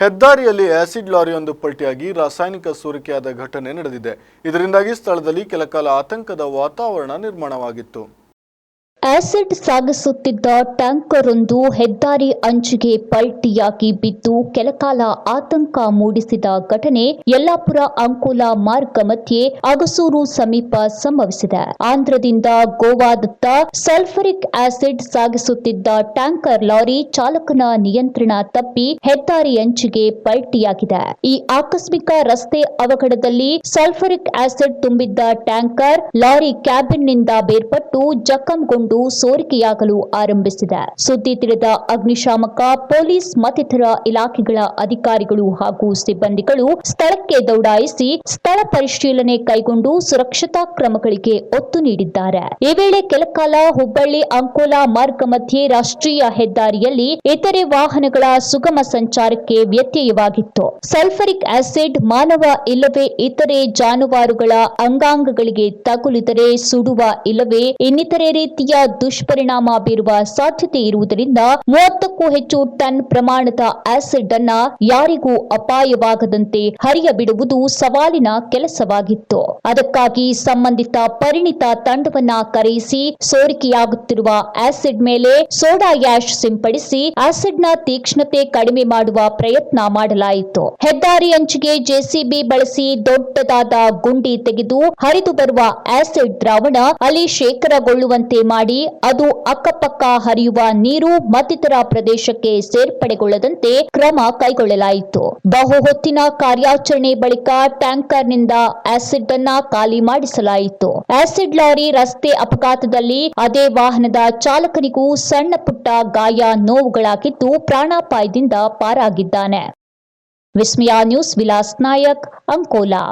ಹೆದ್ದಾರಿಯಲ್ಲಿ ಆಸಿಡ್ ಲಾರಿಯೊಂದು ಪಲ್ಟಿಯಾಗಿ ರಾಸಾಯನಿಕ ಸೋರಿಕೆಯಾದ ಘಟನೆ ನಡೆದಿದೆ. ಇದರಿಂದಾಗಿ ಸ್ಥಳದಲ್ಲಿ ಕೆಲಕಾಲ ಆತಂಕದ ವಾತಾವರಣ ನಿರ್ಮಾಣವಾಗಿತ್ತು. ಆಸಿಡ್ ಸಾಗಿಸುತ್ತಿದ್ದ ಟ್ಯಾಂಕರ್ ಒಂದು ಹೆದ್ದಾರಿ ಅಂಚಿಗೆ ಪಲ್ಟಿಯಾಗಿ ಬಿದ್ದು ಕೆಲಕಾಲ ಆತಂಕ ಮೂಡಿಸಿದ ಘಟನೆ ಯಲ್ಲಾಪುರ ಅಂಕೋಲ ಮಾರ್ಗ ಮಧ್ಯೆ ಅಗಸೂರು ಸಮೀಪ ಸಂಭವಿಸಿದೆ. ಆಂಧ್ರದಿಂದ ಗೋವಾದತ್ತ ಸಲ್ಫರಿಕ್ ಆಸಿಡ್ ಸಾಗಿಸುತ್ತಿದ್ದ ಟ್ಯಾಂಕರ್ ಲಾರಿ ಚಾಲಕನ ನಿಯಂತ್ರಣ ತಪ್ಪಿ ಹೆದ್ದಾರಿ ಅಂಚಿಗೆ ಪಲ್ಟಿಯಾಗಿದೆ. ಈ ಆಕಸ್ಮಿಕ ರಸ್ತೆ ಅವಘಡದಲ್ಲಿ ಸಲ್ಫರಿಕ್ ಆಸಿಡ್ ತುಂಬಿದ್ದ ಟ್ಯಾಂಕರ್ ಲಾರಿ ಕ್ಯಾಬಿನ್ನಿಂದ ಬೇರ್ಪಟ್ಟು ಜಖಂಗೊಂಡು ಸೋರಿಕೆಯಾಗಲು ಆರಂಭಿಸಿದೆ. ಸುದ್ದಿ ತಿಳಿದ ಅಗ್ನಿಶಾಮಕ, ಪೊಲೀಸ್ ಮತ್ತಿತರ ಇಲಾಖೆಗಳ ಅಧಿಕಾರಿಗಳು ಹಾಗೂ ಸಿಬ್ಬಂದಿಗಳು ಸ್ಥಳಕ್ಕೆ ದೌಡಾಯಿಸಿ ಸ್ಥಳ ಪರಿಶೀಲನೆ ಕೈಗೊಂಡು ಸುರಕ್ಷತಾ ಕ್ರಮಗಳಿಗೆ ಒತ್ತು ನೀಡಿದ್ದಾರೆ. ಈ ವೇಳೆ ಕೆಲಕಾಲ ಹುಬ್ಬಳ್ಳಿ, ಅಂಕೋಲಾ ಮಾರ್ಗ ಮಧ್ಯೆ ರಾಷ್ಟ್ರೀಯ ಹೆದ್ದಾರಿಯಲ್ಲಿ ಇತರೆ ವಾಹನಗಳ ಸುಗಮ ಸಂಚಾರಕ್ಕೆ ವ್ಯತ್ಯಯವಾಗಿತ್ತು. ಸಲ್ಫರಿಕ್ ಆಸಿಡ್ ಮಾನವ ಇಲ್ಲವೇ ಇತರೆ ಜಾನುವಾರುಗಳ ಅಂಗಾಂಗಗಳಿಗೆ ತಗುಲಿದರೆ ಸುಡುವ ಇಲ್ಲವೇ ಇನ್ನಿತರೆ ರೀತಿಯ ದುಷ್ಪರಿಣಾಮ ಬೀರುವ ಸಾಧ್ಯತೆ ಇರುವುದರಿಂದ ಮೂವತ್ತಕ್ಕೂ ಹೆಚ್ಚು ಟನ್ ಪ್ರಮಾಣದ ಆಸಿಡ್ ಅನ್ನ ಯಾರಿಗೂ ಅಪಾಯವಾಗದಂತೆ ಹರಿಯಬಿಡುವುದು ಸವಾಲಿನ ಕೆಲಸವಾಗಿತ್ತು. ಅದಕ್ಕಾಗಿ ಸಂಬಂಧಿತ ಪರಿಣಿತ ತಂಡವನ್ನ ಕರೆಯಿಸಿ ಸೋರಿಕೆಯಾಗುತ್ತಿರುವ ಆಸಿಡ್ ಮೇಲೆ ಸೋಡಾ ಯಾಶ್ ಸಿಂಪಡಿಸಿ ಆಸಿಡ್ನ ತೀಕ್ಷ್ಣತೆ ಕಡಿಮೆ ಮಾಡುವ ಪ್ರಯತ್ನ ಮಾಡಲಾಯಿತು. ಹೆದ್ದಾರಿ ಅಂಚಿಗೆ ಜೆಸಿಬಿ ಬಳಸಿ ದೊಡ್ಡದಾದ ಗುಂಡಿ ತೆಗೆದು ಹರಿದು ಬರುವ ಆಸಿಡ್ ದ್ರಾವಣ ಅಲ್ಲಿ ಶೇಖರಗೊಳ್ಳುವಂತೆ ಮಾಡಿ ಅದು ಅಕ್ಕಪಕ್ಕ ಹರಿಯುವ ನೀರು ಮತ್ತಿತರ ಪ್ರದೇಶಕ್ಕೆ ಸೇರ್ಪಡೆಗೊಳ್ಳದಂತೆ ಕ್ರಮ ಕೈಗೊಳ್ಳಲಾಯಿತು. ಬಹು ಹೊತ್ತಿನ ಕಾರ್ಯಾಚರಣೆ ಬಳಿಕ ಟ್ಯಾಂಕರ್ನಿಂದ ಆಸಿಡ್ ಅನ್ನ ಖಾಲಿ ಮಾಡಿಸಲಾಯಿತು. ಆಸಿಡ್ ಲಾರಿ ರಸ್ತೆ ಅಪಘಾತದಲ್ಲಿ ಅದೇ ವಾಹನದ ಚಾಲಕನಿಗೂ ಸಣ್ಣ ಪುಟ್ಟ ಗಾಯ ನೋವುಗಳಾಗಿದ್ದು ಪ್ರಾಣಾಪಾಯದಿಂದ ಪಾರಾಗಿದ್ದಾನೆ. ವಿಸ್ಮಯ ನ್ಯೂಸ್ ವಿಲಾಸ್ ನಾಯಕ್ ಅಂಕೋಲಾ.